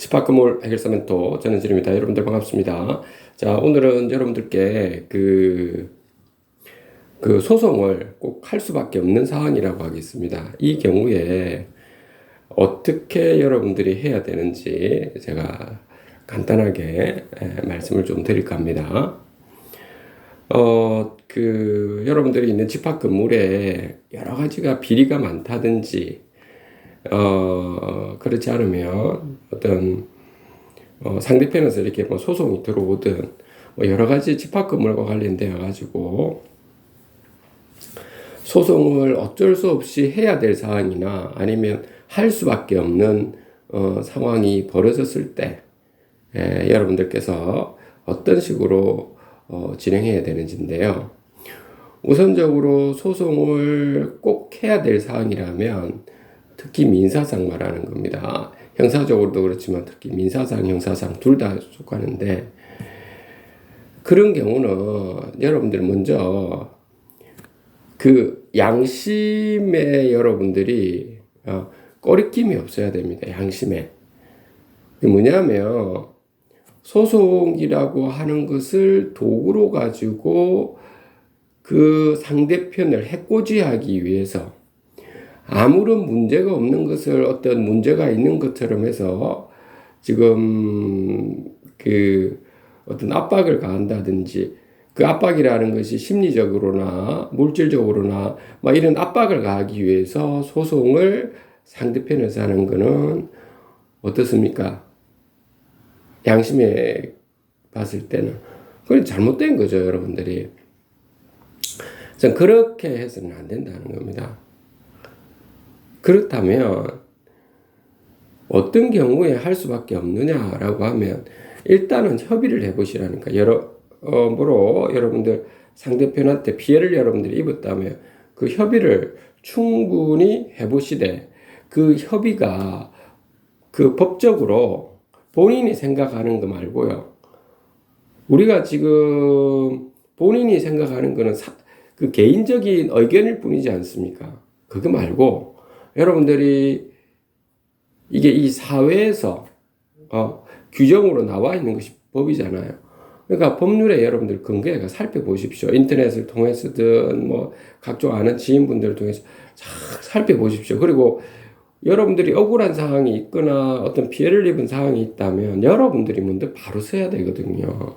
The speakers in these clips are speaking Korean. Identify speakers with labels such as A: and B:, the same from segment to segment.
A: 집합금을 해결사 멘토 저는 지름입니다. 여러분들 반갑습니다. 자 오늘은 여러분들께 그, 그 소송을 꼭 할 수밖에 없는 상황이라고 하겠습니다. 이 경우에 어떻게 여러분들이 해야 되는지 제가 간단하게 에, 말씀을 좀 드릴까 합니다. 어, 그, 여러분들이 있는 집합 건물에 여러 가지가 비리가 많다든지, 어, 그렇지 않으면 어떤, 어, 상대편에서 이렇게 뭐 소송이 들어오든, 뭐 여러 가지 집합 건물과 관련되어 가지고, 소송을 어쩔 수 없이 해야 될 사항이나 아니면 할 수밖에 없는, 어, 상황이 벌어졌을 때, 에, 여러분들께서 어떤 식으로 어, 진행해야 되는지인데요. 우선적으로 소송을 꼭 해야 될 사항이라면 특히 민사상 말하는 겁니다. 형사적으로도 그렇지만 특히 민사상, 형사상 둘 다 속하는데 그런 경우는 여러분들 먼저 그 양심에 여러분들이 어, 꼬리낌이 없어야 됩니다. 양심에. 뭐냐면 소송이라고 하는 것을 도구로 가지고 그 상대편을 해코지하기 위해서 아무런 문제가 없는 것을 어떤 문제가 있는 것처럼 해서 지금 그 어떤 압박을 가한다든지 그 압박이라는 것이 심리적으로나 물질적으로나 막 이런 압박을 가하기 위해서 소송을 상대편에서 하는 거는 어떻습니까? 양심에 봤을 때는 그건 잘못된 거죠, 여러분들이. 전 그렇게 해서는 안 된다는 겁니다. 그렇다면 어떤 경우에 할 수밖에 없느냐라고 하면 일단은 협의를 해보시라니까 여러모로 여러분들 상대편한테 피해를 여러분들이 입었다면 그 협의를 충분히 해보시되 그 협의가 그 법적으로 본인이 생각하는 거 말고요. 우리가 지금 본인이 생각하는 거는 사, 그 개인적인 의견일 뿐이지 않습니까? 그거 말고 여러분들이 이게 이 사회에서 어, 규정으로 나와 있는 것이 법이잖아요. 그러니까 법률에 여러분들 근거에 살펴보십시오. 인터넷을 통해서든 뭐 각종 아는 지인분들을 통해서 잘 살펴보십시오. 그리고 여러분들이 억울한 상황이 있거나 어떤 피해를 입은 상황이 있다면 여러분들이 먼저 바로 서야 되거든요.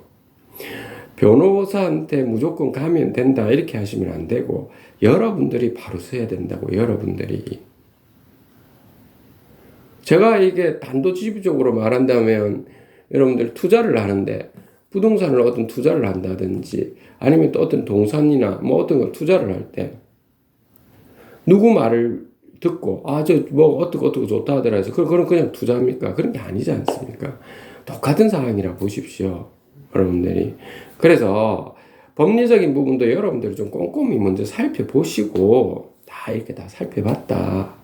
A: 변호사한테 무조건 가면 된다 이렇게 하시면 안 되고 여러분들이 바로 서야 된다고 여러분들이 제가 이게 단도직입적으로 말한다면 여러분들 투자를 하는데 부동산을 어떤 투자를 한다든지 아니면 또 어떤 동산이나 뭐 어떤 걸 투자를 할 때 누구 말을 듣고 아 저 뭐 어떻고 어떻고 좋다 하더라 해서 그럼 그냥 투자입니까? 그런 게 아니지 않습니까? 똑같은 상황이라 보십시오. 여러분들이. 그래서 법리적인 부분도 여러분들이 좀 꼼꼼히 먼저 살펴보시고 다 이렇게 다 살펴봤다.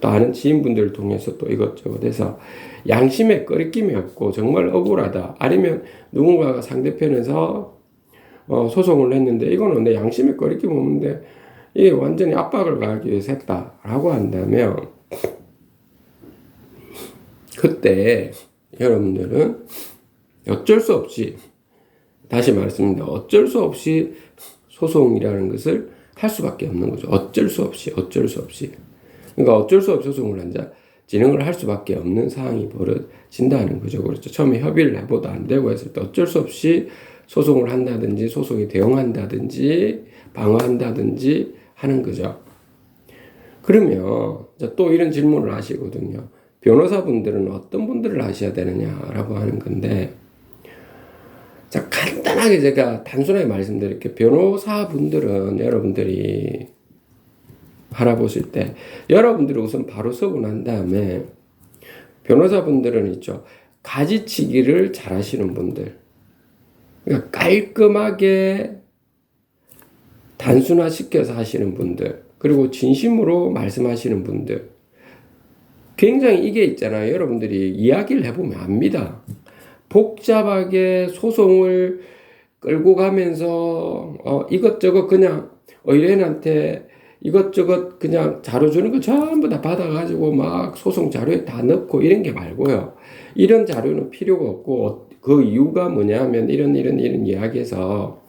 A: 또 아는 지인분들을 통해서 또 이것저것 해서 양심에 꺼리낌이 없고 정말 억울하다. 아니면 누군가가 상대편에서 어, 소송을 했는데 이거는 내 양심에 꺼리낌 없는데 이게 완전히 압박을 가하기 위해서 했다라고 한다면 그때 여러분들은 어쩔 수 없이 다시 말씀드립니다. 어쩔 수 없이 소송이라는 것을 할 수밖에 없는 거죠. 어쩔 수 없이 어쩔 수 없이 그러니까 어쩔 수 없이 소송을 한자 진행을 할 수밖에 없는 상황이 벌어진다는 거죠. 그렇죠. 처음에 협의를 해보도 안 되고 했을 때 어쩔 수 없이 소송을 한다든지 소송에 대응한다든지 방어한다든지 하는 거죠. 그러면 또 이런 질문을 하시거든요. 변호사분들은 어떤 분들을 하셔야 되느냐라고 하는 건데, 자, 간단하게 제가 단순하게 말씀드릴게요. 변호사분들은 여러분들이 알아보실 때, 여러분들이 우선 바로 서고 난 다음에, 변호사분들은 있죠. 가지치기를 잘 하시는 분들. 그러니까 깔끔하게 단순화시켜서 하시는 분들, 그리고 진심으로 말씀하시는 분들, 굉장히 이게 있잖아요. 여러분들이 이야기를 해보면 압니다. 복잡하게 소송을 끌고 가면서, 어, 이것저것 그냥 의뢰인한테 이것저것 그냥 자료 주는 거 전부 다 받아가지고 막 소송 자료에 다 넣고 이런 게 말고요. 이런 자료는 필요가 없고 어, 그 이유가 뭐냐면 이런 이런 이런 이야기에서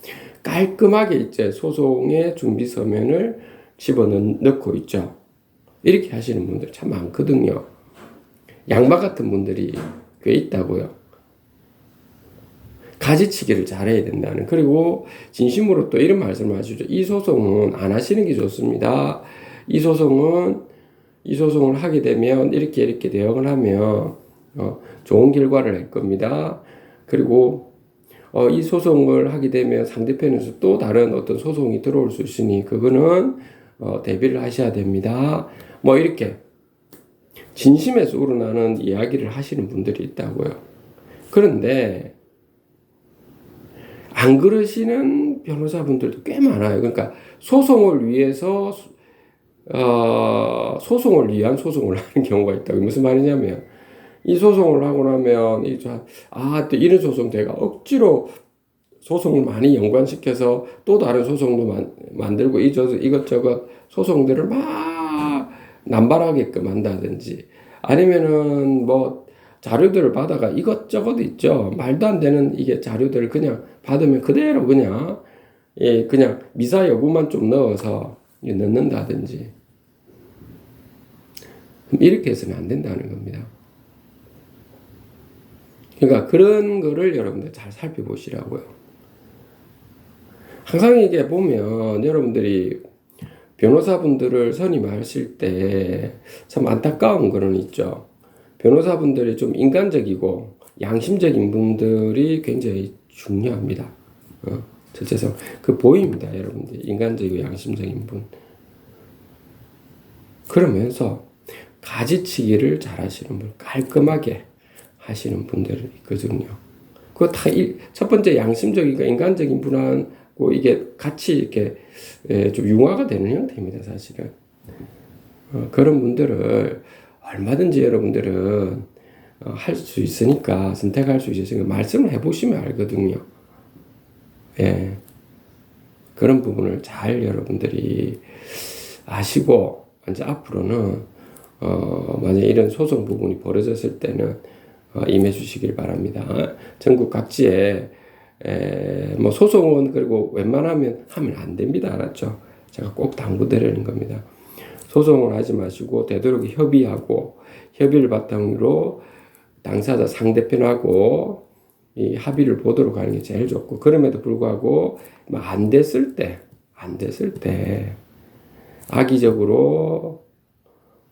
A: 깔끔하게 이제 소송의 준비 서면을 집어넣고 있죠. 이렇게 하시는 분들 참 많거든요. 양마 같은 분들이 꽤 있다고요. 가지치기를 잘해야 된다는. 그리고 진심으로 또 이런 말씀을 하시죠. 이 소송은 안 하시는 게 좋습니다. 이 소송은 이 소송을 하게 되면 이렇게 이렇게 대응을 하면 어, 좋은 결과를 낼 겁니다. 그리고 어, 이 소송을 하게 되면 상대편에서 또 다른 어떤 소송이 들어올 수 있으니 그거는 어, 대비를 하셔야 됩니다. 뭐 이렇게 진심에서 우러나는 이야기를 하시는 분들이 있다고요. 그런데 안 그러시는 변호사분들도 꽤 많아요. 그러니까 소송을 위해서 어, 소송을 위한 소송을 하는 경우가 있다고 무슨 말이냐면 이 소송을 하고 나면 이아또 이런 소송 내가 억지로 소송을 많이 연관시켜서 또 다른 소송도 만, 만들고 이것저것 소송들을 막 남발하게끔 한다든지 아니면은 뭐 자료들을 받아가 이것저것 있죠. 말도 안 되는 이게 자료들을 그냥 받으면 그대로 그냥 예, 그냥 미사 여부만 좀 넣어서 넣는다든지 이렇게 해서는 안 된다는 겁니다. 그러니까 그런 거를 여러분들 잘 살펴보시라고요. 항상 이게 보면 여러분들이 변호사분들을 선임하실 때 참 안타까운 거는 있죠. 변호사분들이 좀 인간적이고 양심적인 분들이 굉장히 중요합니다. 어, 첫째서 그 보입니다, 여러분들 인간적이고 양심적인 분. 그러면서 가지치기를 잘 하시는 분, 깔끔하게 하시는 분들이 있거든요. 그거 다 첫 번째 양심적이고 인간적인 분하고 이게 같이 이렇게 예, 좀 융화가 되는 형태입니다, 사실은. 어, 그런 분들을 얼마든지 여러분들은 어, 할수 있으니까 선택할 수 있으니까 말씀을 해보시면 알거든요. 예. 그런 부분을 잘 여러분들이 아시고 이제 앞으로는 어, 만약 이런 소송 부분이 벌어졌을 때는 어, 임해 주시길 바랍니다. 전국 각지에 에, 뭐 소송은 그리고 웬만하면 하면 안 됩니다. 알았죠? 제가 꼭 당부드리는 겁니다. 소송을 하지 마시고 되도록 협의하고 협의를 바탕으로 당사자 상대편하고 이 합의를 보도록 하는 게 제일 좋고 그럼에도 불구하고 뭐안 됐을 때 안 됐을 때 악의적으로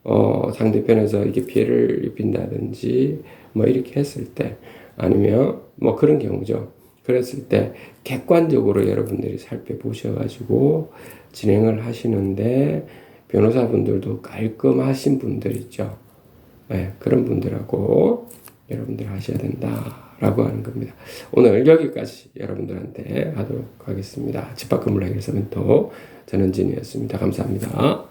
A: 어 상대편에서 이게 피해를 입힌다든지 뭐 이렇게 했을 때 아니면 뭐 그런 경우죠. 그랬을 때 객관적으로 여러분들이 살펴보셔 가지고 진행을 하시는데 변호사분들도 깔끔하신 분들 있죠. 네, 그런 분들하고 여러분들 하셔야 된다라고 하는 겁니다. 오늘 여기까지 여러분들한테 하도록 하겠습니다. 집합 건물 해결사 멘토 전현진이었습니다. 감사합니다.